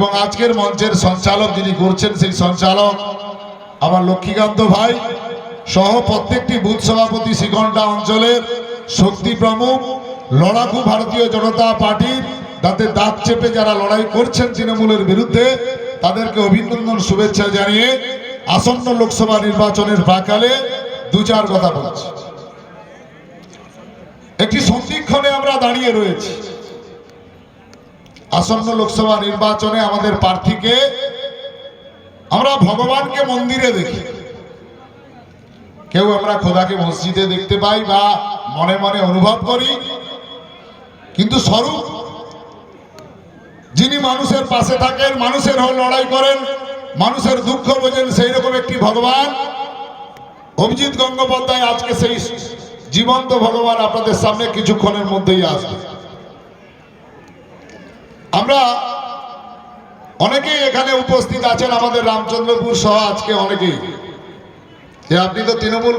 এবং আজকের মঞ্চের সঞ্চালক যিনি করছেন সেই সঞ্চালক আমার লক্ষ্মীকান্ত ভাই সহ প্রত্যেকটি বুথ সভাপতি শ্রীকণ্ঠা অঞ্চলের শক্তি প্রমুখ, লড়াকু ভারতীয় জনতা পার্টির, তাতে দাঁত চেপে যারা লড়াই করছেন তৃণমূলের বিরুদ্ধে, তাদেরকে অভিনন্দন, শুভেচ্ছা জানিয়ে আসন্ন লোকসভা নির্বাচনের প্রাকালে দু চার কথা বলছি। একটি সন্ধিক্ষণে আমরা দাঁড়িয়ে রয়েছি। আসন্ন লোকসভা নির্বাচনে আমাদের প্রার্থীকে আমরা ভগবানকে মন্দিরে দেখি। কেউ আমরা খোদাকে মসজিদে দেখতে পাই বা মনে মনে অনুভব করি। কিন্তু স্বরূপ, যিনি মানুষের পাশে থাকেন, মানুষের হয়ে লড়াই করেন, মানুষের দুঃখ বোঝেন সেই রকম একটি ভগবান। অভিজিৎ গঙ্গোপাধ্যায় আজকে সেই জীবন্ত ভগবান আপনাদের সামনে কিছুক্ষণের মধ্যেই আসবে। আমরা অনেকেই এখানে উপস্থিত আছেন আমাদের রামচন্দ্রপুর সহ আজকে অনেকেই। আপনি তো তৃণমূল